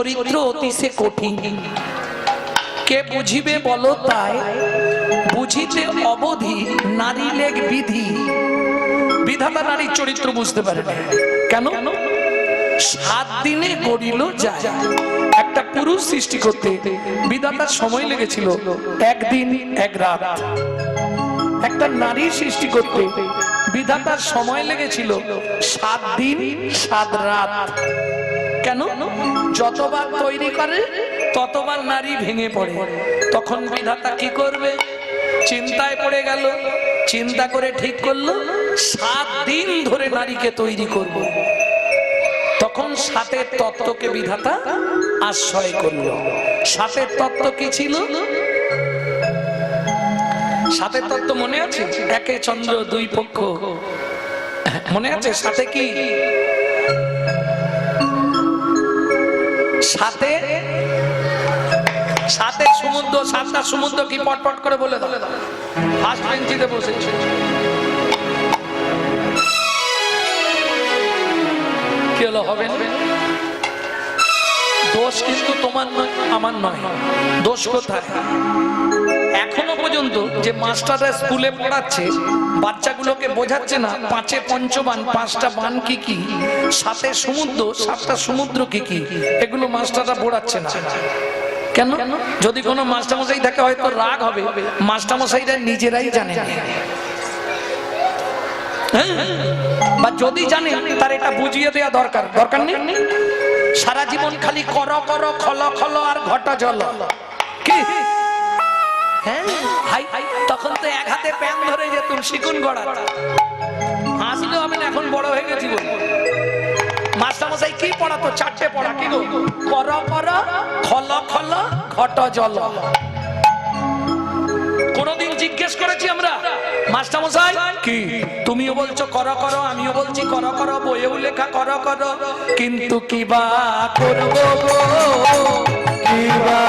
চরিত্র অতি সে কঠিন। কে বুঝিবে বলো তাই? বুঝিতে অবধি নারী লেগ বিধি। বিধাতা নারীর চরিত্র বুঝতে পারে কেন? সাত দিনে গড়িল যায়। একটা পুরুষ সৃষ্টি করতে বিধাতার সময় লেগেছিল একদিন, এক রাত। একটা নারী সৃষ্টি করতে বিধাতার সময় লেগেছিল সাত দিন, সাত রাত। কেন? যতবার তৈরি করে, ততবার নারী ভেঙে পড়ে। তখন বিধাতা কি করবে? চিন্তায় পড়ে গেল, চিন্তা করে ঠিক করল, সাত দিন ধরে নারীকে তৈরি করব। তখন সাতের তত্ত্বকে বিধাতা আশ্রয় করল। সাতের তত্ত্ব কি ছিল? সাতের তত্ত্ব মনে আছে? একে চন্দ্র, দুই পক্ষ। মনে আছে? সাথে কি? সাথে সাথে সমুদ্র, সাতটা সমুদ্র কি পটপট করে বলে দাও ফার্স্ট বেঞ্চিতে বসেছে কি হলো, হবে? দোষ কিন্তু তোমার নয়, আমার নয়। দোষ কোথায়? এখনও পর্যন্ত যে মাস্টাররা স্কুলে পড়াচ্ছে, বাচ্চাগুলোকে বোঝাচ্ছে না, পাঁচে পঞ্চবান, পাঁচটা বান কি কি সাথে সমুদ্র, সাতটা সমুদ্র কি কি, এগুলো মাস্টাররা পড়াচ্ছে না। কেন? যদি কোনো মাস্টারমশাই থাকে হয়তো রাগ হবে। মাস্টারমশাইরা নিজেরাই জানে হ্যাঁ? বা যদি জানে, তার এটা বুঝিয়ে দেওয়া দরকার। দরকার নেই? সারা জীবন খালি কর কর, খল খল আর ঘট জল। কি? হ্যাঁ? তখন তো এক হাতে প্যান ধরে যেতুম শিকুন গড়া হবে না, এখন বড় হয়ে গেছি মাস্টারমশাই কি পড়াতো? চারটে পড়া, কি কর কর, খল খল, ঘট জল। কোনদিন জিজ্ঞেস করেছি আমরা মাস্টারমশাই কি? তুমিও বলছো কর কর আমিও বলছি কর কর বইয়েও লেখা কর কর। কিন্তু কি বা করব গো? কি বা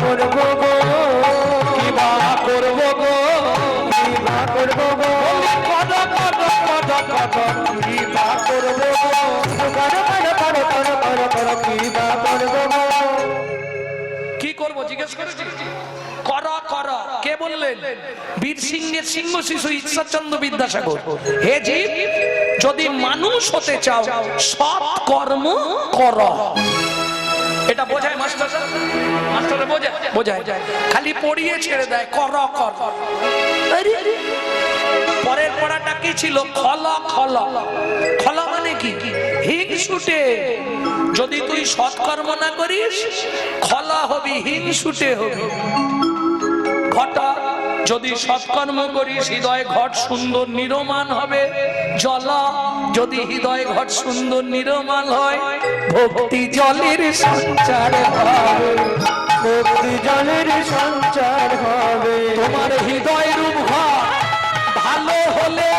করব গো? কি বা করব গো? কি বা করব গো? কর কর কর কর কি বা করব কি বা করব গো? কি করব জিজ্ঞেস করেছি? কর কর কে বললেন? বীর সিংহের সিংহ শিশু ঈশ্বরচন্দ্র বিদ্যাসাগর। হে জীব যদি মানুষ হতে চাও সৎ কর্ম কর। এটা বোঝায় মাস্টার মাস্টারে বোঝায়? বোঝায়। খালি পড়িয়ে ছেড়ে দেয় কর কর। পরের পড়াটা কি ছিল? খল খল। খল মানে কি? হিংসুটে যদি তুই সৎকর্ম না করিস খলা হবি হিংসুটে হবি। ঘটা। যদি সৎকর্ম করিস হৃদয় ঘট সুন্দর নিরমান হবে। জল যদি হৃদয় ঘট সুন্দর নিরমান হয় ভক্তি জলের সঞ্চার হবে। ভক্তি জলের সঞ্চার হবে। তোমার হৃদয় রূপ ভালো হলে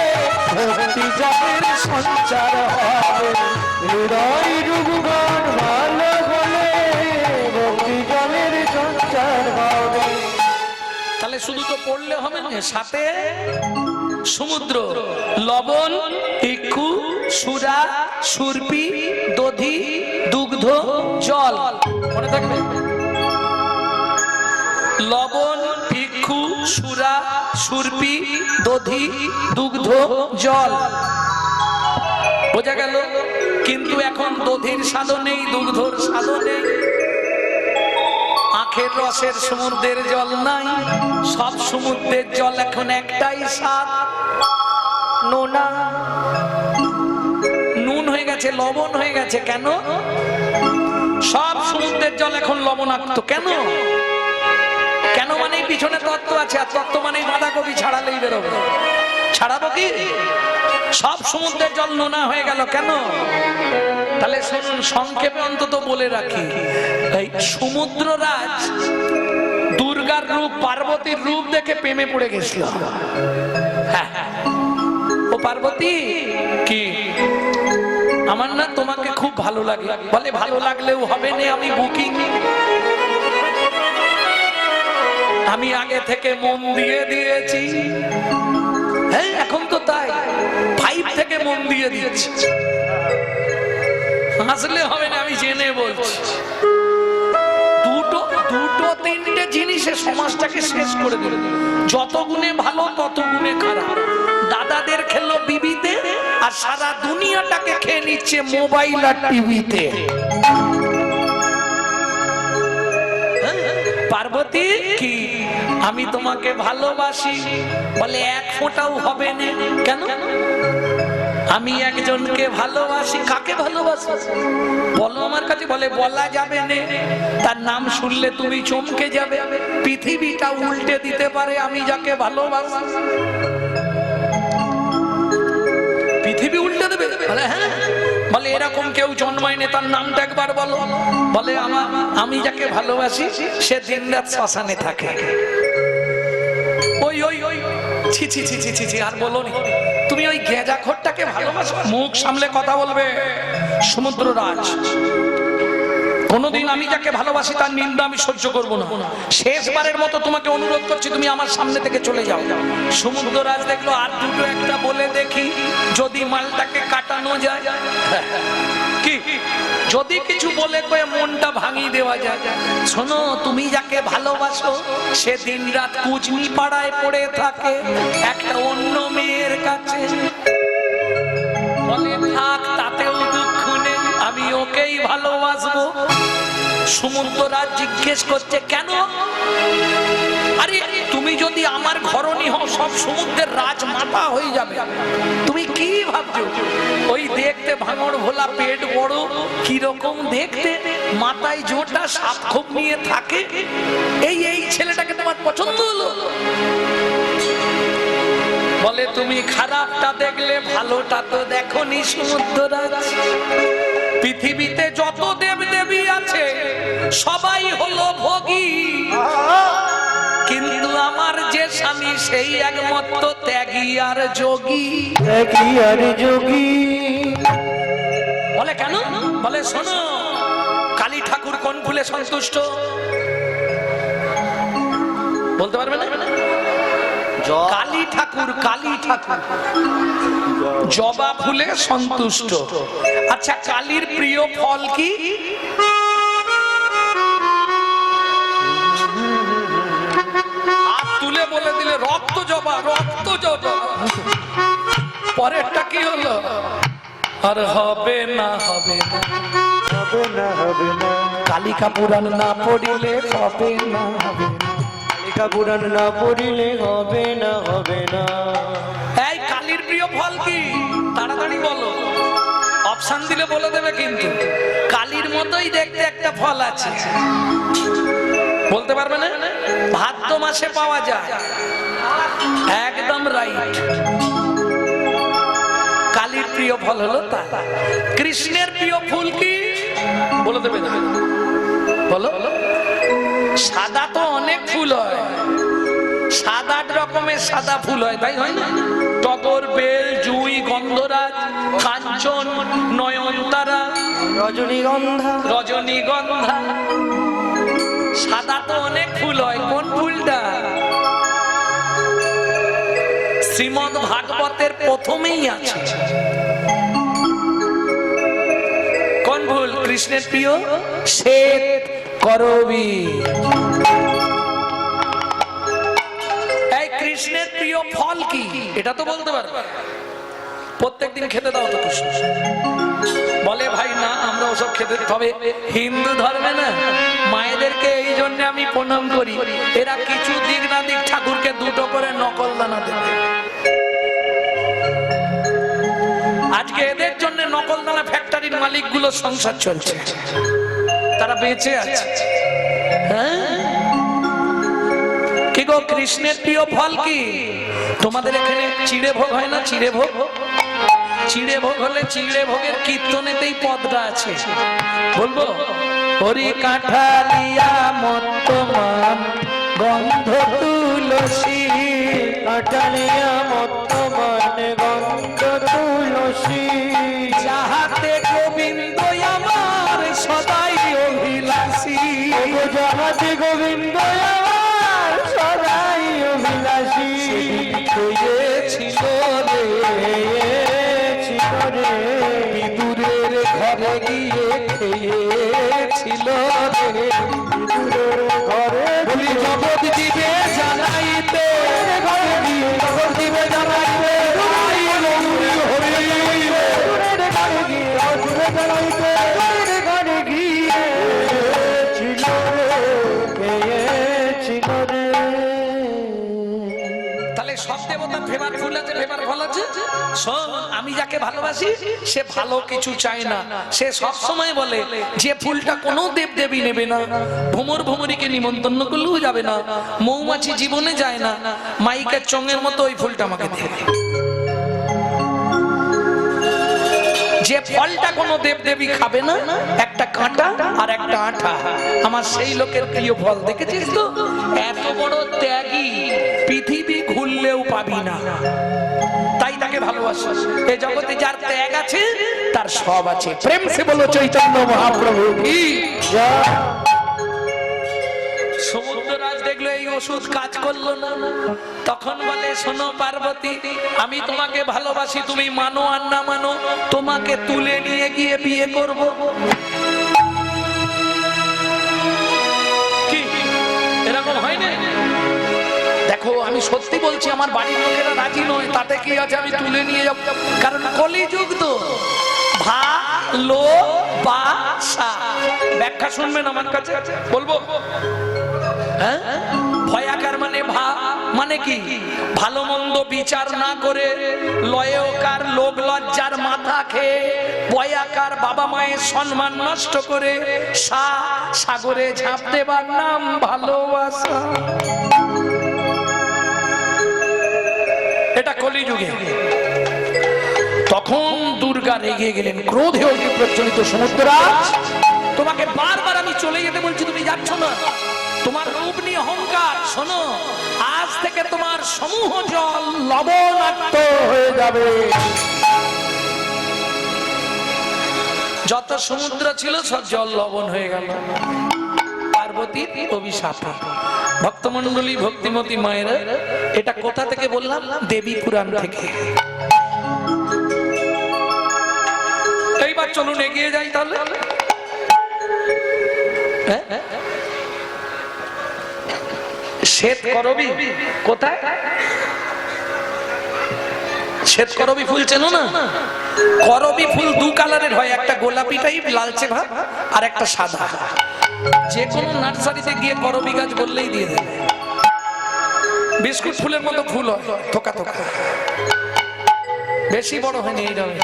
ভক্তি জলের সঞ্চার হবে। হৃদয় ভালো শুধু তো পড়লে হবে না, সাথে সমুদ্র, লবণ, ইক্ষু, সুরা, সুরপি, দধি, দুগ্ধ, জল। মনে থাকবে? লবণ, ইক্ষু, সুরা, সুরপি, দধি, দুগ্ধ, জল। বোঝা গেল? কিন্তু এখন দধির স্বাদও নেই দুগ্ধর স্বাদও নেই আখের রসের সমুদ্রের জল নাই, সব সমুদ্রের জল এখন একটাই স্বাদ। নোনা। নুন হয়ে গেছে, লবণ হয়ে গেছে, কেন? সব সমুদ্রের জল এখন লবণাক্ত, কেন? কেন মানে পিছনে তত্ত্ব আছে, আর তত্ত্ব মানে বাঁধাকপি ছাড়ালেই বেরোবে। ছাড়াবো কি? সব সমুদ্রের জল নোনা হয়ে গেল কেন? তাহলে শুনুন সংক্ষেপে অন্তত বলে রাখি এই সমুদ্র রাজ দুর্গার রূপ পার্বতীর রূপ দেখে প্রেমে পড়ে গেছিল। হ্যাঁ, হ্যাঁ। ও পার্বতী কি? আমার না তোমাকে খুব ভালো লাগে। বলে ভালো লাগলেও হবে না আমি বুকিং। আমি আগে থেকে মন দিয়ে দিয়েছি। হ্যাঁ এখন তো তাই। ফাইভ থেকে মন দিয়ে দিয়েছি হাসলে হবে না, আমি জেনে বলছি। দুটো তিনটে জিনিসে সমাজটাকে শেষ করে দিল। যত গুণে ভালো, তত গুণে খারাপ। দাদাদের খেললো বিবিতে, আর সারা দুনিয়াটাকে খেয়ে নিচ্ছে মোবাইল আর টিভিতে। পার্বতী, কি? আমি তোমাকে ভালোবাসি। বলে এক ফোঁটাও হবে না। কেন? আমি একজনকে ভালোবাসি। কাকে ভালোবাসি? বলো আমার কাছে, বলে বলা যাবে না। তার নাম শুনলে তুমি চমকে যাবে। পৃথিবীটা উল্টে দিতে পারে আমি যাকে ভালোবাসি। পৃথিবী উল্টে দেবে? বলে হ্যাঁ। বলে এরকম কেউ জন্মায়নি তার নামটা একবার বলো। বলে আমার, আমি যাকে ভালোবাসি, সে দিন রাত শ্মশানে থাকে। ছি ছি ছি আর বলো তুমি ওই গেঁজা খোরটাকে ভালোবাসো? মুখ সামলে কথা বলবে। সমুদ্র রাজ কোনোদিন আমি যাকে ভালোবাসি তার নিন্দা আমি সহ্য করব না। শেষবারের মতো তোমাকে অনুরোধ করছি, তুমি আমার সামনে থেকে চলে যাও। সমুদ্র রাজ দেখল আর দুটো একটা বলে দেখি, যদি মালটাকে কাটানো যায়। কি? যদি কিছু বলে কয়ে মনটা ভাঙিয়ে দেওয়া যায়। শোনো, তুমি যাকে ভালোবাসো, সে দিন রাত কুচনি পাড়ায় পড়ে থাকে, একটা অন্য মেয়ের কাছে। বলে, থাক, তাতেও দুঃখ নেই, আমি ওকেই ভালোবাসবো। সমুদ্ররাজ জিজ্ঞেস করছে, কেন? আরে, তুমি যদি আমার ঘরণী হও, সব সমুদ্রের রাজমাতা হয়ে যাবে। তুমি কি ভাবছ? ওই দেখতে ভাঙড় ভোলা পেট বড়, কীরকম দেখতে? মাথায় জোটা সাপ খোপ নিয়ে থাকে। এই এই ছেলেটাকে তোমার পছন্দ হলো? বলে, তুমি খারাপটা দেখলে ভালোটা তো দেখনি সমুদ্ররাজ। পৃথিবীতে যত দেব দেবী আছে, সবাই হলো ভোগী। সেই একমাত্র ত্যাগী আর যোগী। একই আর যোগী। বলে কেন? বলে শোনো কালী ঠাকুর কোন ফুলে সন্তুষ্ট? বলতে পারবে না? কালী ঠাকুর কালী ঠাকুর। জবা ফুলে সন্তুষ্ট। আচ্ছা কালীর প্রিয় ফল কি? বলে দিলে রক্ত জবা রক্ত জবা। পরেরটা কি হলো? আর হবে না হবে না। হবে না হবে না। কালিকা পুরাণ না পড়িলে হবে না হবে না। লেখা পুরাণ না পড়িলে হবে না হবে না। এই কালির প্রিয় ফল কি? তাড়াতাড়ি বলো। অপশন দিলে বলে দেবে কিন্তু। কালির মতোই দেখতে একটা ফল আছে। বলতে পারবে না? ভাদ্র মাসে পাওয়া যায়। একদম রাইট কালির প্রিয় ফল হলো তা। কৃষ্ণের প্রিয় ফুল কি? বলে দেবে না। বলো। সাদা তো অনেক ফুল হয়। সাত আট রকমের সাদা ফুল হয় তাই হয় না? টগর বেল জুই গন্ধরাজ কাঞ্চন নয়নতারা রজনীগন্ধা। রজনীগন্ধা। সাদা তো অনেক ফুল হয়, কোন ফুলটা? শ্রীমদ ভাগবতের প্রথমেই আছে। কোন ফুল কৃষ্ণের প্রিয়? শ্বেত করবি। এই কৃষ্ণের প্রিয় ফল কি? এটা তো বলতে পারবে। প্রত্যেকদিন খেতে দাও তো কৃষ্ণ। ওসব খেতে তবে হিন্দু ধর্মে না, মায়েদেরকে এই জন্য আমি প্রণাম করি। এরা কিছু দিক না দিক ঠাকুরকে দুটো করে নকল দানা দেবে। আজকে এদের জন্য নকল দানা ফ্যাক্টরির মালিকগুলো সংসার চলছে। তারা বেঁচে আছে। হ্যাঁ? কি গো, কৃষ্ণের প্রিয় ফল কি? তোমাদের এখানে চিড়ে ভোগ হয় না? চিড়ে ভোগ? চিড়ে ভোগ হলে চিড়ে ভোগের কীর্তনেতেই পদটা আছে। বলব, হরি কাঠালিয়া মত্তমান, গন্ধ তুলসী কাঠালিয়া মত্তমান, গন্ধ ভালোবাসি, সে ভালো কিছু চায় না। সে সব সময় বলে, যে ফুলটা কোনো দেব দেবী নেবে না ভুমর ভুমরিকে নিমন্ত্রণ করলেও যাবে না, মৌমাছি জীবনে যায় না, মাইকের চঙ্গের মতো ওই ফুলটা আমাকে দিয়ে যে ফলটা কোনো দেব দেবী খাবে না, একটা কাঁটা আর একটা আঠা। আমার সেই লোকের প্রিয় ফল, দেখেছিস তো? এত বড় ত্যাগী পৃথিবী ঘুরলেও পাবি না। ভালোবাসা। এ জগতে যার ত্যাগ আছে তার সব আছে। প্রেম সে বলো চৈতন্য মহাপ্রভু। কি? সমুদ্ররাজ দেখল এই ওষুধ কাজ করল না। তখন বলে শোনো পার্বতী আমি তোমাকে ভালোবাসি তুমি মানো আর না মানো। তোমাকে তুলে নিয়ে গিয়ে বিয়ে করব। দেখো, আমি সত্যি বলছি, আমার বাড়ির লোকেরা রাজি নয়, তাতে কি আছে আমি তুলে নিয়ে যাব? কারণ কলিযুগ তো। ভা ভালো বাসা ব্যাখ্যা শুনবেন আমার কাছে? বলব? হ্যাঁ? ভয়াকার মানে ভা মানে কি? ভালো মন্দ বিচার না করে লয়কার লোক লজ্জার মাথা খেয়ে বয়াকার বাবা মায়ের সম্মান নষ্ট করে সা, সাগরে ঝাঁপ দেবার নাম ভালোবাসা। এটা কলিযুগে। তখন দুর্গা রেগে গেলেন, ক্রোধে অগ্নি প্রচলিত সমুদ্ররাজ। তোমাকে বারবার আমি চলে যেতে বলছি, তুমি যাচ্ছ না। তোমার রূপ নিয়ে অহংকার, শোনো, আজ থেকে তোমার সমূহ জল লবণাক্ত হয়ে যাবে। যত সমুদ্র ছিল, সব জল লবণ হয়ে গেল। পার্বতীর অভিশাপ ভক্তমন্ডলী ভক্তিমতী মায়েরা এটা কোথা থেকে বললাম? দেবী পুরাণ থেকে। এইবার চলুন এগিয়ে যাই তাহলে। হ্যাঁ? কোথায়? ফুল চেনো না? করবি ফুল দু কালারের হয়, একটা গোলাপি টাইপ, লালচে ভাব, আর একটা সাদা। যে কোনো নার্সারিতে গিয়ে করবি গাছ বললেই দিয়ে দেবে। বিস্কুট ফুলের মতো ফুল হয়, থোকা থোকা। বেশি বড় হয়নি এই রঙে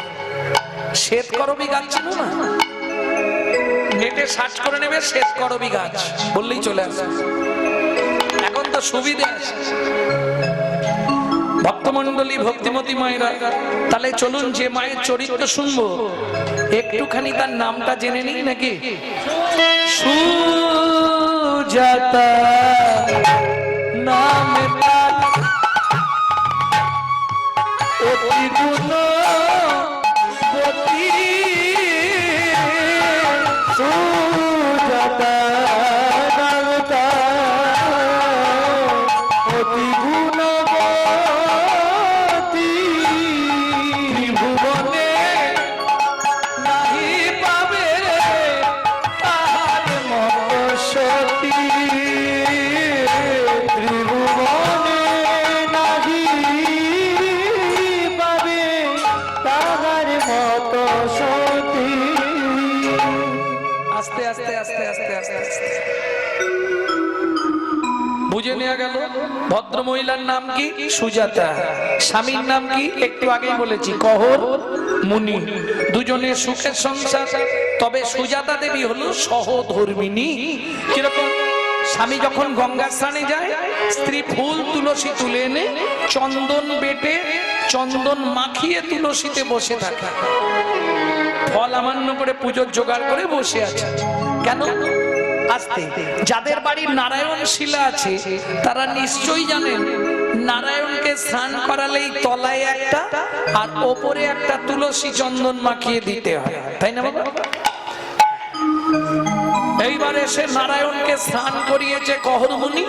শ্বেত করবি গাছ ছিল না? নেটে সার্চ করে নেবে, শ্বেত করবি গাছ। বললেই চলে আসে এখন তো সুবিধে আছে। ভক্তমন্ডলী ভক্তিমতী মায়েরা, তাহলে চলুন যে মায়ের চরিত্র শুনব। একটুখানি তার নামটা জেনে নিই নাকি? সুজাতা নাম তার অতি গুণবতী। মহিলার নাম কি? সুজাতা। স্বামীর নাম কি? একটু আগেই বলেছি, কহর মুনি। দুজনের সুখের সংসার। তবে সুজাতা দেবী হলো সহধর্মিনী। কীরকম? স্বামী যখন গঙ্গার স্নানে যায়, স্ত্রী ফুল তুলসী তুলে এনে চন্দন বেটে, চন্দন মাখিয়ে তুলসীতে বসে থাকে। ফল আমান্য করে পুজোর জোগাড় করে বসে আছে। কেন? আসতে। যাদের বাড়ির নারায়ণ শিলা আছে, তারা নিশ্চয়ই জানেন, নারায়ণকে স্নান করালেই তলায় একটা আর ওপরে একটা তুলসী চন্দন মাখিয়ে দিতে হয়। তাই না বাবা? এইবার এসে নারায়ণকে স্নান করিয়েছে কহরমুনি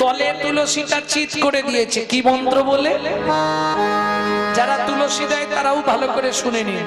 তলে তুলসীটা চিত করে দিয়েছে। কি মন্ত্র বলে? যারা তুলসী দেয়, তারাও ভালো করে শুনে নিন।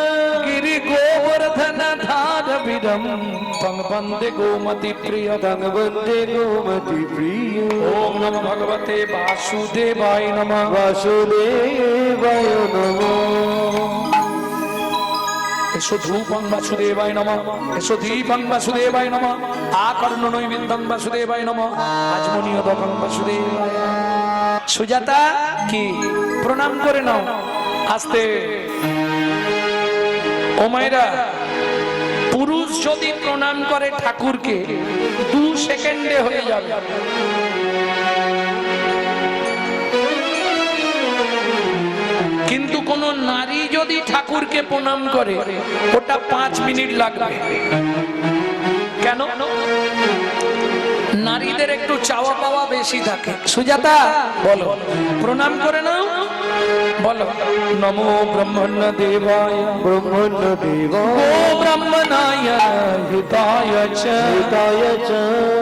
धार विरम तंग बंदे गोमति प्रिय तंग बंदे गोमति प्रिय ओम नमः भगवते वासुदेवाय नमः वासुदेवाय नमो এসো ধূপং বাসুদেবায় নম এসো দীপং বাসুদেবায় নম আকর্ণ নৈবেদ্যং বাসুদেবায় নম আজমনীয় দকং বাসুদেবায় সুজাতা কি প্রণাম করে নাও আস্তে ও মায়েরা পুরুষ যদি প্রণাম করে ঠাকুরকে, দু সেকেন্ডে হয়ে যাবে। কিন্তু কোন নারী যদি ঠাকুরকে প্রণাম করে, ওটা পাঁচ মিনিট লাগবে। কেন? নারীদের একটু চাওয়া পাওয়া বেশি থাকে। সুজাতা বলো। প্রণাম করে নাও। বলো। নমো ব্রহ্মণ দেবায় ব্রহ্মণ দেব ব্রহ্মণায় চ।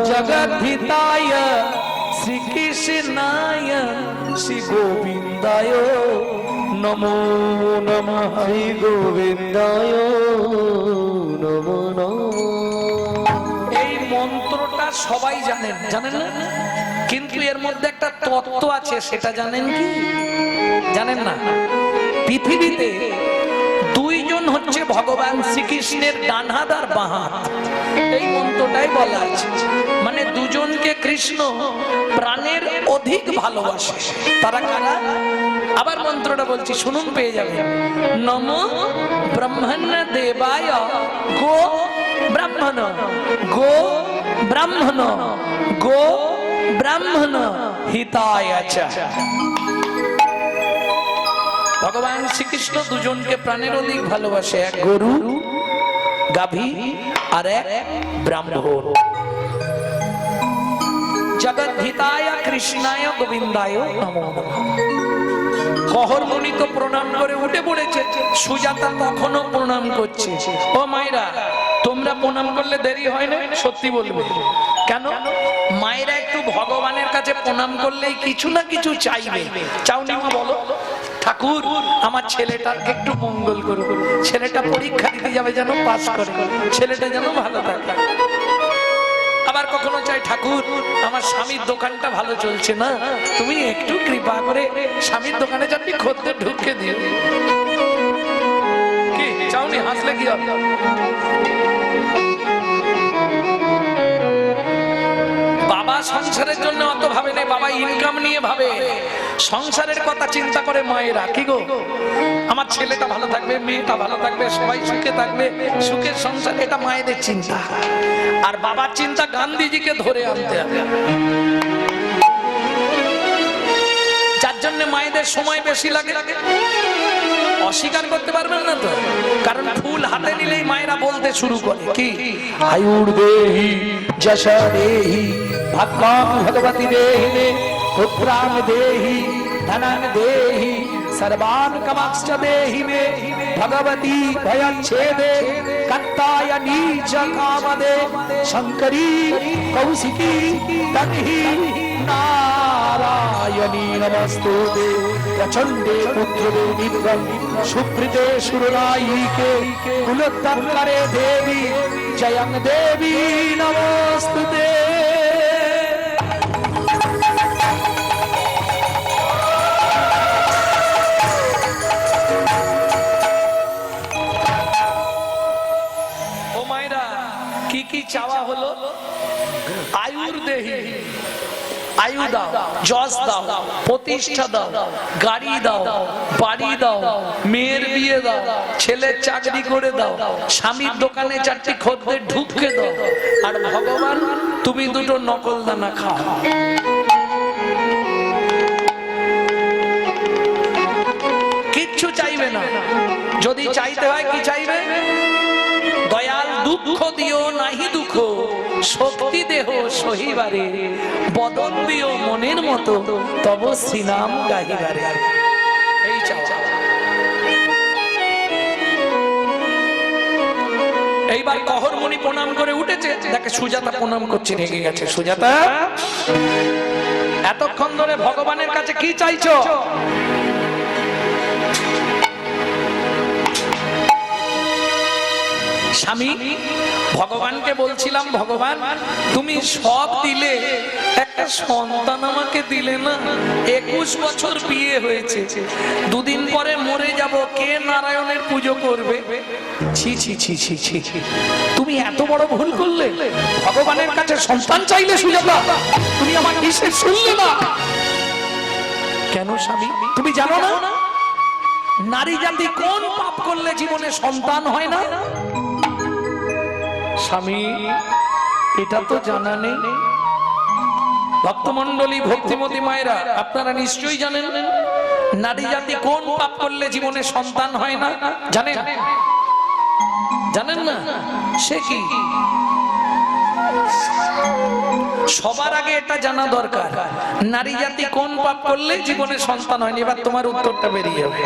জগদ্ধিতায় শ্রীকৃষ্ণায় শ্রী গোবিন্দায় নমো নম। শ্রী গোবিন্দায় নমো নম। সবাই জানেন। জানেন না? কিন্তু এর মধ্যে একটা তত্ত্ব আছে, সেটা জানেন কি? জানেন না? পৃথিবীতে দুইজন হচ্ছে ভগবান শ্রীকৃষ্ণের ডান হাত আর বাঁ এই মন্ত্রটাই বলা আছে। মানে দুজনকে কৃষ্ণ প্রাণের অধিক ভালোবাসে। তারা কারা? আবার মন্ত্রটা বলছি, শুনুন, পেয়ে যাবে নম ব্রহ্মণ্য দেবায় গো ব্রাহ্মণ, গো ব্রাহ্মণ, গো ব্রাহ্মণ, হিতায় আচ্ছা। ভগবান শ্রীকৃষ্ণ দুজনকে প্রাণের অধিক ভালোবাসে, এক গরু, গাভী আর এক ব্রাহ্মণ। জগৎ হিতায়, কৃষ্ণায়, গোবিন্দায় প্রণাম করে উঠে পড়েছে, সুজাতা তখনও প্রণাম করছে। ও মায়েরা তোমরা প্রণাম করলে দেরি হয় না, সত্যি বলবে। কেন? মায়েরা একটু ভগবানের কাছে প্রণাম করলেই কিছু না কিছু চাইবে। চাওনি মা, বলো। ঠাকুর, আমার ছেলেটার একটু মঙ্গল করুন ছেলেটা পরীক্ষা দিতে যাবে যেন পাস করে। ছেলেটা যেন ভালো থাকে। আবার কখনো চাই, ঠাকুর, আমার স্বামীর দোকানটা ভালো চলছে না? তুমি একটু কৃপা করে স্বামীর দোকানে যাবি, খদ্দের ঢুকে দিও। কি চাউনি হাসলে কি হবে? বাবা সংসারের জন্য অত ভাবে নেই, বাবা ইনকাম নিয়ে ভাবে। সংসারের কথা চিন্তা করে মায়েরা কি গো। আমার ছেলেটা ভালো থাকবে, মেয়েটা ভালো থাকবে, সবাই সুখে থাকবে। সুখের সংসার, এটা মায়েদের চিন্তা। আর বাবার চিন্তা গান্ধীজিকে ধরে আনতে হবে। যার জন্য মায়েদের সময় বেশি লাগে। অস্বীকার করতে পারবেন না তো? কারণ ফুল হাতে নিলেই মায়েরা বলতে শুরু করে। কি? আয়ুর দেহি যশা দেহি, ভগবান ভগবতী দেহি ধনান দেহি ভয়চ্ছেদে কত্তায় নীচ কামদে, শঙ্করী কৌশিকী তন্হি নারায়ণী নমস্তু। প্রচণ্ডে পুত্রে নিত্যং সুপ্রীতে সুরনায়িকে কুলোত্তরে দেবী। জয়ং দেবী নমস্তু ও দাও, যশ দাও, প্রতিষ্ঠা দাও, গাড়ি দাও, বাড়ি দাও, মেয়ের বিয়ে দাও, ছেলের চাকরি করে দাও, স্বামীর দোকানে চারটি খদ্দের ঢুককে দাও। আর ভগবান, তুমি দুটো নকল দানা খাও। কিচ্ছু চাইবে না। যদি চাইতে হয় কি চাইবে? দয়াল দুঃখ দিও নাহি দুঃখ। শক্তি দেহ সহিবারে, বদন দিও মনের মতো, তব শ্রীনাম গাহিবারে। এই চাওয়া এইবার কহরমণি প্রণাম করে উঠেছে, দেখে সুজাতা প্রণাম করছে, রেগে গেছে। সুজাতা, এতক্ষণ ধরে ভগবানের কাছে কি চাইছো? স্বামী ভগবানকে বলছিলাম, ভগবান, তুমি সব দিলে, একটা সন্তান আমাকে দিলে না? একুশ বছর বিয়ে হয়েছে, দুদিন পরে মরে যাব, কে নারায়ণের পুজো করবে। তুমি এত বড় ভুল করলে। ভগবানের কাছে সন্তান চাইলে শুনে সুজাতা তুমি আমার কিসের শুনলে না। কেন স্বামী? তুমি জানো না? নারী জাতি কোন পাপ করলে জীবনে সন্তান হয় না? স্বামী, এটা তো জানা নেই। ভক্তমন্ডলী ভক্তিমতী মায়েরা, আপনারা নিশ্চয়ই জানেন, নারী জাতি কোন পাপ করলে জীবনে সন্তান হয় না? জানেন? জানেন না? সে কি? সবার আগে এটা জানা দরকার। নারী জাতি কোন পাপ করলে জীবনে সন্তান হয়নি? এবার তোমার উত্তরটা বেরিয়ে যাবে।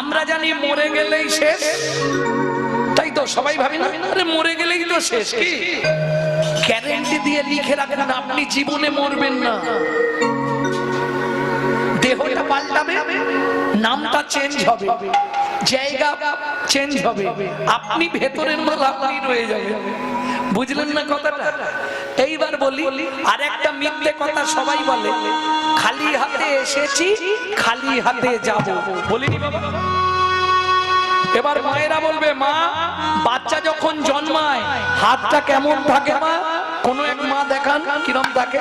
আমরা জানি মরে গেলেই শেষ। তো সবাই ভাবি না? আরে মরে গেলেই তো শেষ কি? গ্যারেন্টি দিয়ে লিখে রাখুন, আপনি জীবনে মরবেন না। দেহটা পাল্টাবে, নামটা চেঞ্জ হবে। জায়গা চেঞ্জ হবে। আপনি ভেতরের মাল আপনি রয়ে যাবে বুঝলেন না কথাটা? এইবার বলি আর একটা মিথ্যে কথা সবাই বলে, খালি হাতে এসেছি, খালি হাতে যাব। বলিনি বাবা? এবার মায়েরা বলবে মা বাচ্চা যখন জন্মায় হাতটা কেমন থাকে মা? কোন এক মা দেখান কিরম থাকে?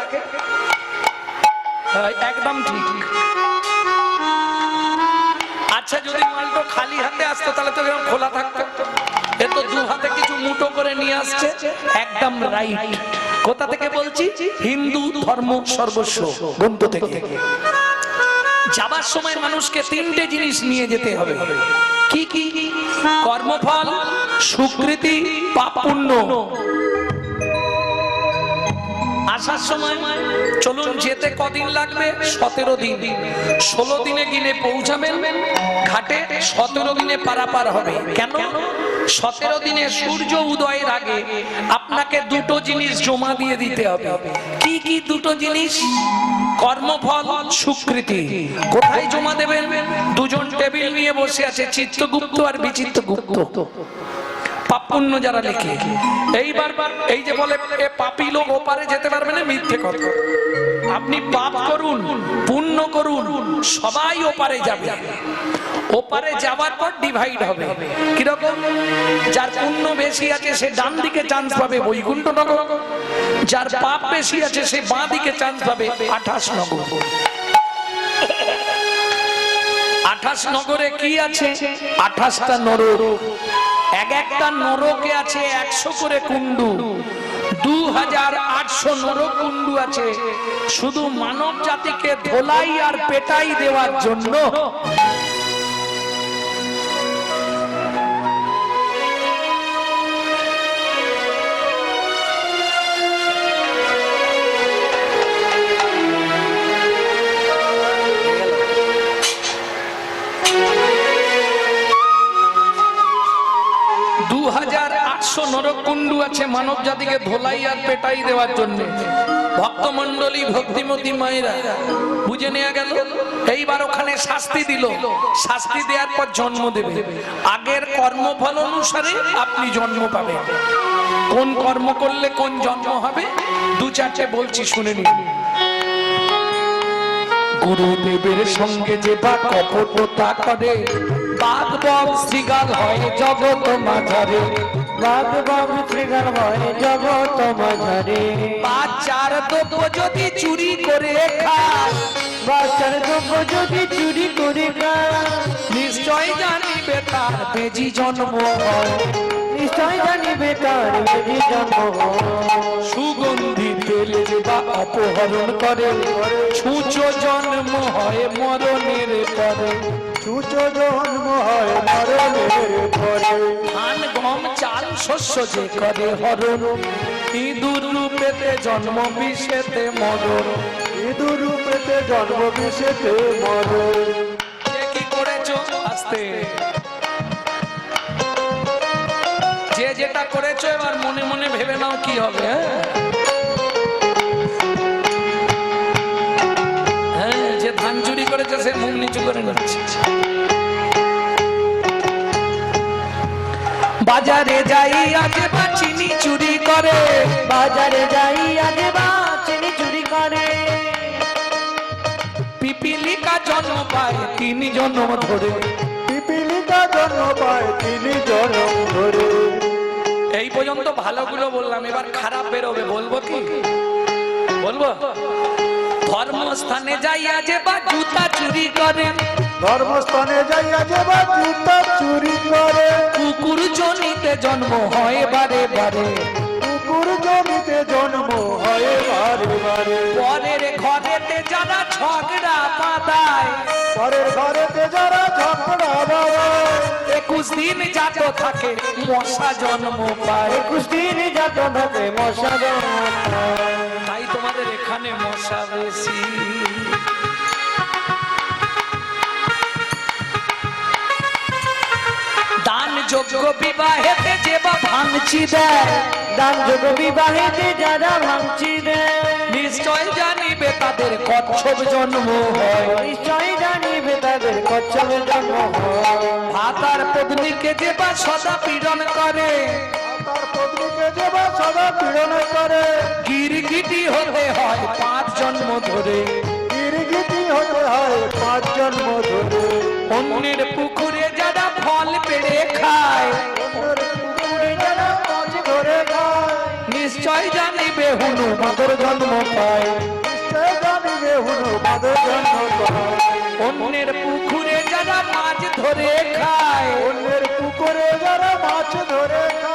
হ্যাঁ, একদম ঠিক। আচ্ছা যদি মালটো খালি হাতে আসতো তাহলে তো এরকম খোলা থাকতো। এ দু হাতে কিছু মুঠো করে নিয়ে আসছে। একদম রাইট কোথা থেকে বলছি? হিন্দু ধর্ম সর্বস্ব গ্রন্থ থেকে। যাবার সময় মানুষকে তিনটে জিনিস নিয়ে যেতে হবে। কি কি? কর্মফল, সুকৃতি পাপ পুণ্য। আসার সময় চলুন যেতে কদিন লাগবে? সতেরো দিন। ষোলো দিনে গিনে পৌঁছাবেন, ঘাটে সতেরো দিনে পারাপার হবে। কেন? সতেরো দিনে সূর্য উদয়ের আগে আপনাকে দুটো জিনিস জমা দিয়ে দিতে হবে। কি কি দুটো জিনিস? কর্মফল, সুকৃতি। কোথায় জমা দেবেন? দুজন টেবিল নিয়ে বসে আছে, চিত্তগুপ্ত আর বিচিত্রগুপ্ত। পাপুণ্য যারা লিখে। এইবার এই যে বলে পাপি লোক ওপারে যেতে পারবে না, মিথ্যে কথা। আপনি পাপ করুন, পুণ্য করুন, সবাই ওপারে যাবে। ওপারে যাওয়ার পর ডিভাইড হবে। কীরকম? যার পুণ্য বেশি আছে সে ডান দিকে চান্স পাবে বৈকুণ্ঠ নগর যার পাপ বেশি আছে সে বাঁ দিকে চান্স পাবে আঠাশ নগর আঠাশ নগরে কি আছে? আঠাশটা নরক। এক একটা নরকে আছে একশো করে কুণ্ডু। দু হাজার আটশো নরক কুণ্ডু আছে। শুধু মানব জাতিকে ধোলাই আর পেটাই দেওয়ার জন্য আছে মানব জাতিকে ধোলাই আর পেটাই দেওয়ার জন্য। ভক্তমন্ডলী ভক্তিমতী মায়েরা, বুঝে নেওয়া গেল? এইবার ওখানে শাস্তি দিল। শাস্তি দেওয়ার পর জন্ম দেবে। আগের কর্মফল অনুসারে আপনি জন্ম পাবেন। কোন কর্ম করলে কোন জন্ম হবে? দু চারটে বলছি, শুনে নিন। গুরুদেবের সঙ্গে যে বা কপটতা করে বাদ বক শ্রীগাল হয় জগত মাঝারে। বাদ বাব শ্রীগান হয় জগত মাঝারে। বাচ্চার দ্রব্য যদি চুরি করে খায় বাচ্চার দ্রব্য যদি চুরি করে খায়, নিশ্চয় জানিবে তার বেজি জন্ম হয়। নিশ্চয় জানিবে তার বেদি জন্ম সুগন্ধি তেল যে বা অপহরণ করে ছুঁচো জন্ম হয় মরণের পরে। সূচ জন্ম হয় মরণের পরে। ধান গম চাল শস্য যে করে হরণ ইঁদুর রূপেতে জন্ম বিষেতে মরণ। ইঁদুর রূপেতে জন্ম বিষেতে মরণ। কি করেছ? আস্তে। এবার মনে মনে ভেবে নাও কি হবে? হ্যাঁ? মুখ নিচু করে বাজারে যাই আজ বা চিনি চুরি করে। বাজারে যাই আগে বা চিনি চুরি করে। পিপিলিকা জন্ম পায় তিনি জন্ম ধরে। পিপিলিকা জন্ম পায় তিনি জন্ম ধরে। এই পর্যন্ত ভালোগুলো বললাম এবার খারাপ বেরোবে বলব কি? বলব? ধর্মস্থানে যাইয়া যে বা জুতা চুরি করেন ধর্মস্থানে যাইয়া যে বা জুতা চুরি করে। কুকুর জনিতে জন্ম হয় বারে বারে। কুকুর জমিতে জন্ম হয় বারে বারে। পরের ঘরেতে যারা ঝগড়া পাতায় পরের ঘরেতে যারা ঝগড়া বাড়ায় একুশ দিন জাত থাকে মশা জন্ম পায়। একুশ দিন যাত থাকে মশা জন্ম পায়। তাই তোমাদের এখানে মশা বেশি। দান যোগ্য বিবাহেতে যে বা ভাঙচি দেয় দান যোগ বিবাহিতে যারা ভাঙচি দেয় নিশ্চয় জানিবে তাদের কচ্ছপ জন্ম হয়। নিশ্চয় জানিবে তাদের কচ্ছপের জন্ম হয়। ভাতার পত্নীকে যে বা সদা পীড়ন করে যে বা সদা পীড়ন করে। গিরগিটি হতে হয় পাঁচ জন্ম ধরে। গিরগিটি হতে হয় পাঁচ জন্ম ধরে। অন্যের পুকুরে যারা ফল পেড়ে খায় অন্যের মাছ ধরে খায়। নিশ্চয় জানিবে হুনু মধুর জন্ম পায়। নিশ্চয় জানিবে হুনু মাদের জন্ম পায়। অন্যের পুকুরে যারা মাছ ধরে খায় অন্যের পুকুরে যারা মাছ ধরে খায়।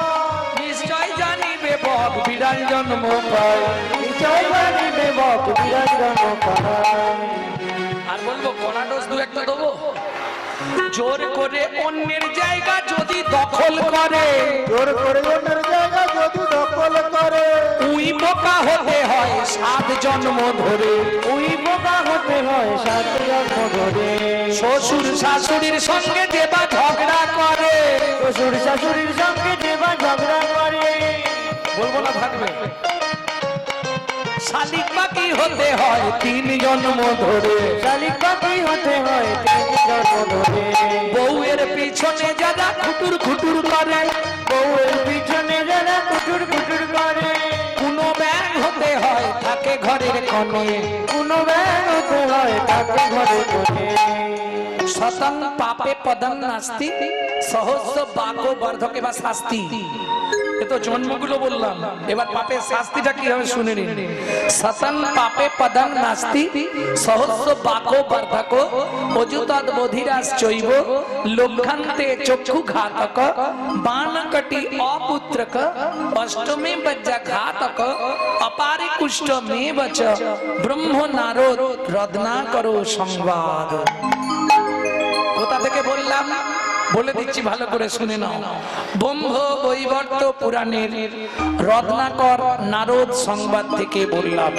জানিবে বক বিড়াল জন্ম পায়। নিশ্চয় জানিবে বক বিরাট জন্ম পায়। আর বলব কনাডোস দু একটা দেবো? জোর করে অন্যের জায়গা যদি দখল করে। জোর করে অন্যের জায়গা যদি দখল করে। উই বোকা হতে হয় সাত জন্ম ধরে। ওই বোকা হতে হয় সাত জন্ম ধরে। শ্বশুর শাশুড়ির সঙ্গে দেবা ঝগড়া করে। শ্বশুর শাশুড়ির সঙ্গে দেবা ঝগড়া করে। বলব না থাকবে। শালিক বাকি হতে হয় তিন জন্ম ধরে। শালিক পাখি হতে হয় তিন জন্ম ধরে। বউয়ের পিছনে যারা খুটুর খুটুর করে বউয়ের পিছনে যারা কুটুর কুটুর করে। কোনো ব্যাং হতে হয় থাকে ঘরের কনে কোনো ব্যাগ হতে হয় তাকে ঘরে করে শতং পাপে পদং নাস্তি সহস্র বাকো বর্ধকে বা শাস্তি। এ তো জন্মগুলো বললাম। এবার পাপের শাস্তিটা কি হবে শুনে নিন? শতং পাপে পদং নাস্তি, সহস্র বাকো বর্ধক অযুতদ বধিরাস চৈব, লক্ষান্তে চক্ষু ঘাতক, বাণকটি অপুত্রক, অষ্টমে বজ্জা ঘাতক, অপারে কুষ্ঠ মে বচ, ব্রহ্ম নারদ রদনা করো সংবাদ। কোথা থেকে বললাম? বলে দিচ্ছি ভালো করে শুনে নাও। ব্রহ্ম বৈবর্ত পুরাণের রত্নাকর নারদ সংবাদ থেকে বললাম